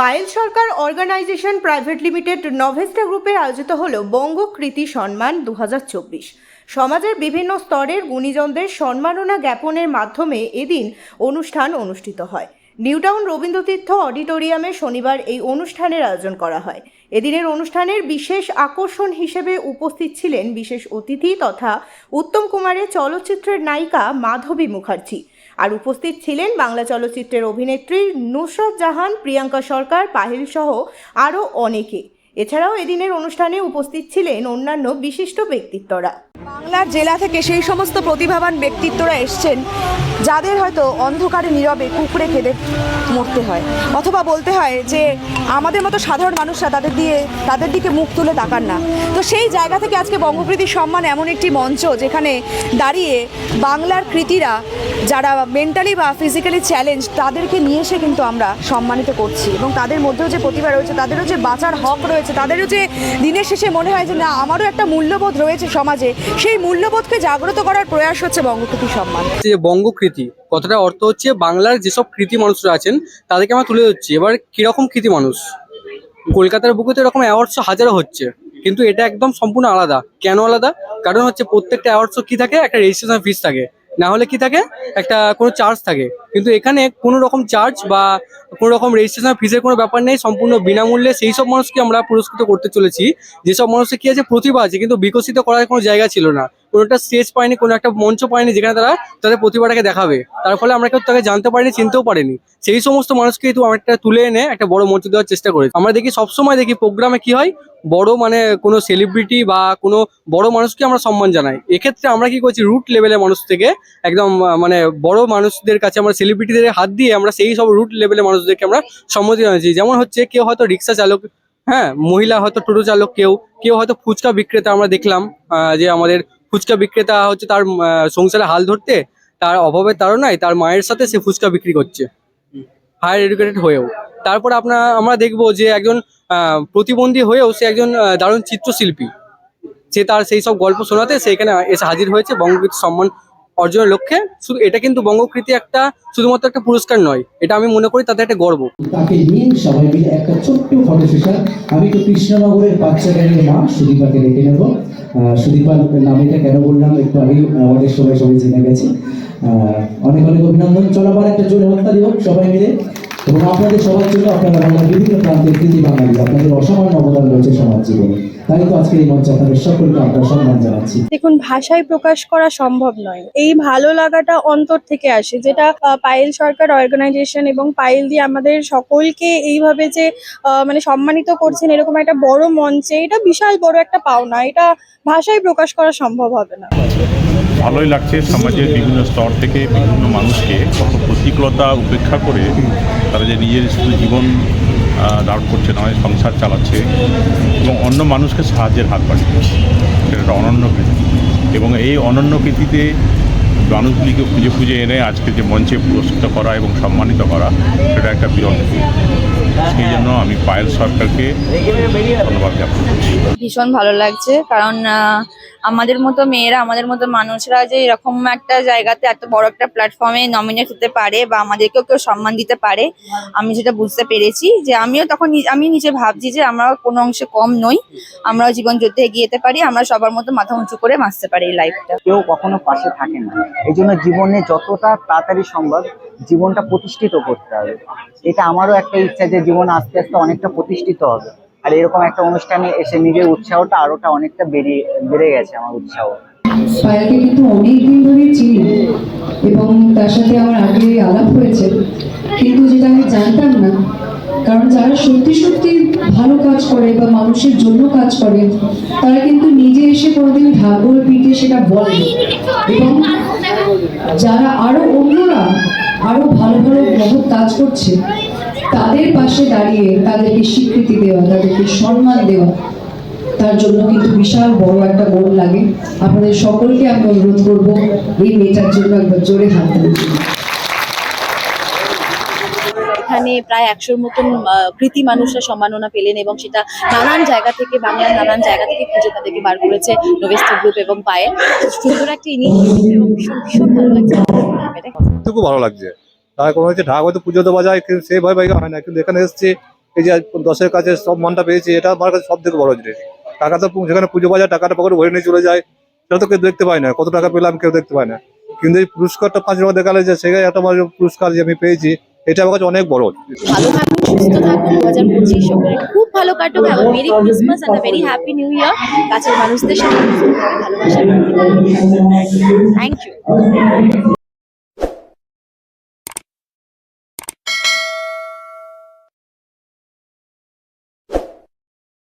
Payel Sarkar organisation private limited নভেস্টা গ্রুপে আয়োজিত হল বঙ্গকৃতি সম্মান দু হাজার চব্বিশ। সমাজের বিভিন্ন স্তরের গুণীজনদের সম্মাননা জ্ঞাপনের মাধ্যমে এদিন অনুষ্ঠান অনুষ্ঠিত হয়। নিউটাউন রবীন্দ্রতীর্থ অডিটোরিয়ামে শনিবার এই অনুষ্ঠানের আয়োজন করা হয়। এদিনের অনুষ্ঠানের বিশেষ আকর্ষণ হিসেবে উপস্থিত ছিলেন বিশেষ অতিথি তথা উত্তম কুমারের চলচ্চিত্রের নায়িকা মাধবী মুখার্জি। আর উপস্থিত ছিলেন বাংলা চলচ্চিত্রের অভিনেত্রী নুসরত জাহান, প্রিয়াঙ্কা সরকার, পাহিল সহ আরও অনেকে। এছাড়াও এদিনের অনুষ্ঠানে উপস্থিত ছিলেন অন্যান্য বিশিষ্ট ব্যক্তিত্বরা। বাংলার জেলা থেকে সেই সমস্ত প্রতিভাবান ব্যক্তিত্বরা এসছেন, যাদের হয়তো অন্ধকারে নীরবে কুকুরে খেদে মরতে হয়। অথবা বলতে হয় যে, আমাদের মতো সাধারণ মানুষরা তাদের দিয়ে, তাদের দিকে মুখ তুলে তাকান না। তো সেই জায়গা থেকে আজকে বঙ্গকৃতি সম্মান এমন একটি মঞ্চ, যেখানে দাঁড়িয়ে বাংলার কৃতিরা, যারা মেন্টালি বা ফিজিক্যালি চ্যালেঞ্জ তাদেরকে নিয়ে এসে কিন্তু আমরা সম্মানিত করছি। এবং তাদের মধ্যেও যে প্রতিভা রয়েছে, তাদেরও যে বাঁচার হক রয়েছে, তাদেরও যে দিনের শেষে মনে হয় যে, না, আমারও একটা মূল্যবোধ রয়েছে সমাজে, সেই মূল্যবোধকে জাগ্রত করার প্রয়াস হচ্ছে বঙ্গকৃতি সম্মান। যে বঙ্গকৃতি কথাটা অর্থ হচ্ছে বাংলার যেসব কৃতি মানুষরা আছেন, তাদেরকে আমরা তুলে ধরছি। এবার কীরকম কৃতি মানুষ? কলকাতার বুকে তো এরকম অ্যাওয়ার্ডস হাজারো হচ্ছে, কিন্তু এটা একদম সম্পূর্ণ আলাদা। কেন আলাদা? কারণ হচ্ছে প্রত্যেকটা অ্যাওয়ার্ডস কি থাকে? একটা রেজিস্ট্রেশন ফিস থাকে। না হলে কি থাকে? একটা কোনো চার্জ থাকে। কিন্তু এখানে কোনো রকম চার্জ বা কোনো রকম রেজিস্ট্রেশন ফিজের কোনো ব্যাপার নেই। সম্পূর্ণ বিনামূল্যে সেই সব মানুষকে আমরা পুরস্কৃত করতে চলেছি। যেসব মানুষের কি আছে? প্রতিভা আছে। কিন্তু বিকশিত করার কোনো জায়গা ছিল না। কোনো একটা স্টেজ পায়নি, কোনো একটা মঞ্চ পায়নি যেখানে তারা তাদের প্রতিভাটাকে দেখাবে। তার ফলে আমরা কেউ তাকে জানতে পারিনি, চিনতেও পারিনি। সেই সমস্ত মানুষকে তো আমরা একটা তুলে এনে একটা বড় মঞ্চ দেওয়ার চেষ্টা করেছি। আমরা দেখি সবসময় দেখি প্রোগ্রামে কি হয়, বড় মানে কোনো সেলিব্রিটি বা কোনো বড় মানুষকে আমরা সম্মান জানাই। এক্ষেত্রে আমরা কি করছি রুট লেভেলের মানুষ থেকে একদম মানে বড় মানুষদের কাছে আমরা সেলিব্রিটিদের হাত দিয়ে আমরা সেই সব রুট লেভেলের মানুষদেরকে আমরা সম্মতি জানাচ্ছি। যেমন হচ্ছে কেউ হয়তো রিক্সা চালক হ্যাঁ মহিলা হয়তো টোটো চালক কেউ কেউ হয়তো ফুচকা বিক্রেতা আমরা দেখলাম যে আমাদের ফুচকা বিক্রেতা হচ্ছে তার সংসারে হাল ধরতে, তার অভাবের তাড়নায় তার মায়ের সাথে সে ফুচকা বিক্রি করছে। হায়ার এডুকেটেড হয়েও। তারপর আপনার আমরা দেখব যে একজন প্রতিবন্ধী হয়েও সে একজন দারুণ চিত্রশিল্পী। সে তার সেই সব গল্প শোনাতে সে এখানে এসে হাজির হয়েছে বঙ্গকৃতি সম্মান অর্জনের লক্ষ্যে, শুধু এটা কিন্তু বঙ্গকৃতি একটা শুধুমাত্র একটা পুরস্কার নয়, এটা আমি মনে করি তাদের একটা গর্ব। তাকে নিয়ে সবাই মিলে একটা ছোট্ট ফটো সেশন আমি তো কৃষ্ণনগরের বাচ্চা গাড়ির মা সুদীপাকে ডেকে নেব। সুদীপার নামটা কেন বললাম? একটু আগেই আমাদের সবাই সবাই জেনে গেছে। অনেক অনেক অভিনন্দন। চলাবার একটা জোরে হত্যালি হোক সবাই মিলে। এবং আপনাদের সবার জন্য আপনারা বিভিন্ন প্রান্তের কৃতি বাঙালি, আপনাদের অসামান্য অবদান রয়েছে সমাজ জীবনে। তাই তো আজকে এই মঞ্চে আপনাদের সকলকে আপনার সম্মান জানাচ্ছি। দেখুন ভাষায় প্রকাশ করা সম্ভব নয়। এই ভালো লাগাটা অন্তর থেকে আসে যেটা পায়েল সরকার অর্গানাইজেশন এবং পায়েল দিয়ে আমাদের সকলকে এইভাবে যে মানে সম্মানিত করছেন এরকম একটা বড় মঞ্চে এটা বিশাল বড় একটা পাওনা। এটা ভাষায় প্রকাশ করা সম্ভব হবে না। ভালোই লাগছে সমাজের বিভিন্ন স্তর থেকে বিভিন্ন মানুষকে কত প্রতিকূলতা উপেক্ষা করে তারা যে নিজের শুধু জীবন দাঁড় করছে, নয়, সংসার চালাচ্ছে এবং অন্য মানুষকে সাহায্যের হাত বাড়িয়ে সেটা অনন্য কৃতি। এবং এই অনন্য কৃতিতে মানুষগুলিকে খুঁজে খুঁজে এনে আজকে যে মঞ্চে পুরস্কৃত করা এবং সম্মানিত করা সেটা একটা বিরল সেই জন্য আমি পায়েল সরকারকে ধন্যবাদ জ্ঞাপন করছি ভীষণ ভালো লাগছে কারণ আমাদের মতো মেয়েরা আমাদের মতো মানুষরা যে এরকম একটা জায়গাতে এত বড় একটা প্ল্যাটফর্মে নমিনেট হতে পারে বা আমাদেরকেও কেউ সম্মান দিতে পারে আমি যেটা বুঝতে পেরেছি যে আমিও তখন আমি নিজে ভাবছি যে আমরা কোনো অংশে কম নই আমরাও জীবন যুদ্ধে এগিয়ে যেতে পারি আমরা সবার মতো মাথা উঁচু করে বাঁচতে পারি এই লাইফটা কেউ কখনো পাশে থাকে না। এই জন্য জীবনে যতটা তাড়াতাড়ি সম্ভব জীবনটা প্রতিষ্ঠিত করতে হবে। এটা আমারও একটা ইচ্ছা যে জীবন আস্তে আস্তে অনেকটা প্রতিষ্ঠিত হবে। আর এরকম একটা অনুষ্ঠানে এসে নিজের উৎসাহটা আরোটা অনেকটা বেরিয়ে বেড়ে গেছে আমার উৎসাহ। পায়েলকে কিন্তু অনেক দিন ধরে চিনি এবং তার সাথে আমার আগে আলাপ হয়েছে। কিন্তু যেটা আমি জানতাম না, কারণ যারা সত্যি সত্যি ভালো কাজ করে বা মানুষের জন্য কাজ করে, তারা কিন্তু নিজে এসে কোনোদিন ঢাগর পিঠে সেটা বলে এবং যারা আরও অন্যরা আরও ভালো ভালো মহৎ কাজ করছে, তাদের পাশে দাঁড়িয়ে তাদেরকে স্বীকৃতি দেওয়া, তাদেরকে সম্মান দেওয়া, তার জন্য কিন্তু বিশাল বড় একটা গোল লাগে। আপনাদের সকলকে আমি অনুরোধ করব, এই মেয়েটার জন্য একবার জোরে হাত এখানে প্রায় একশোর মতন কৃতি মানুষরা সম্মাননা পেলেন এবং সেটা নানান জায়গা থেকে, বাংলার নানান জায়গা থেকে খুঁজে তাদেরকে বার করেছে নোভেস্টা গ্রুপ এবং পায়েল। সুন্দর একটা ইনিশিয়েটিভ ভীষণ ভালো লাগছে। খুব ভালো লাগছে। তার কোনো হচ্ছে ঢাক হয়তো পুজো দেওয়া যায়, কিন্তু সেভাবে হয় না। কিন্তু এখানে এসছে, এই যে দশের কাছে সব সম্মানটা পেয়েছি, এটা আমার কাছে সব থেকে বড় জিনিস। টাকা তো যেখানে পুজো বাজার টাকাটা পকেটে ভরে নিয়ে চলে যায়। সেটা তো কেউ দেখতে পায় না। কত টাকা পেলাম, কেউ দেখতে পায় না। কিন্তু এই পুরস্কারটা পাঁচ টাকা দেখালে যে সেখানে একটা পুরস্কার যে আমি পেয়েছি এটা আমার কাছে অনেক বড়। ভালো থাকুন, সুস্থ থাকুন দু হাজার পঁচিশ খুব ভালো কাটুক। Have merry Christmas and very happy new year কাছের মানুষদের সাথে ভালোবাসা। Thank you